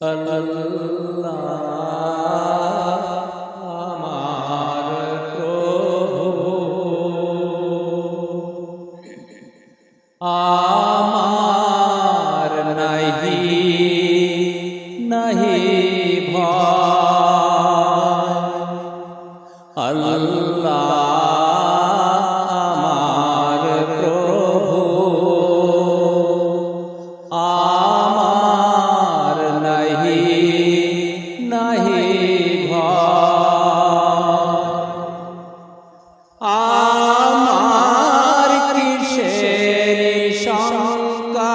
আল্লাহ আমার প্রভু আমার নাহি নাহি ভয় আল্লাহ নাহি আমার কিসের শঙ্কা?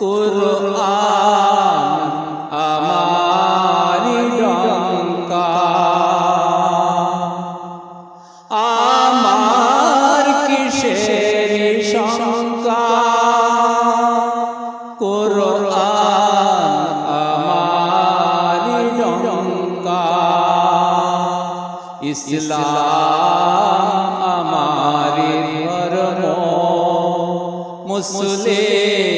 কুরআন का इस्लाम हमारे धर्मो मुस्लिम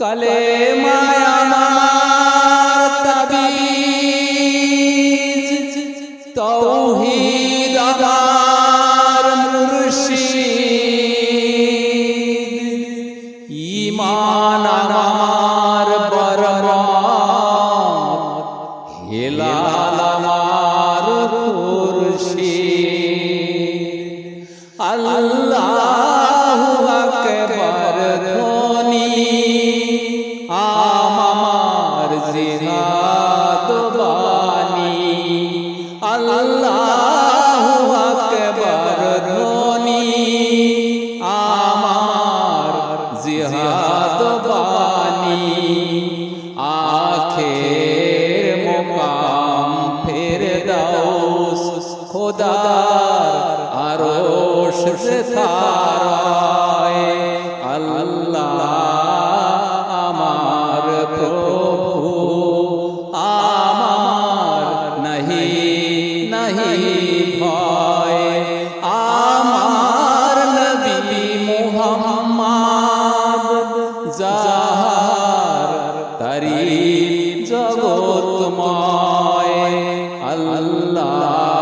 কালে মায়া আমার তাবিজ তৌহিদ আদার মুর্শিদ ঈমান আমার বরমত হেলাল আমার খুরশিদ। আল্লাহু আল্লাহু আকবার ধ্বনি আমার জিহাদ বাণী আখের মোকাম ফের দাউস খোদার আরশ তারায় আল্লাহ যাহার তারি জগৎময় আল্লাহ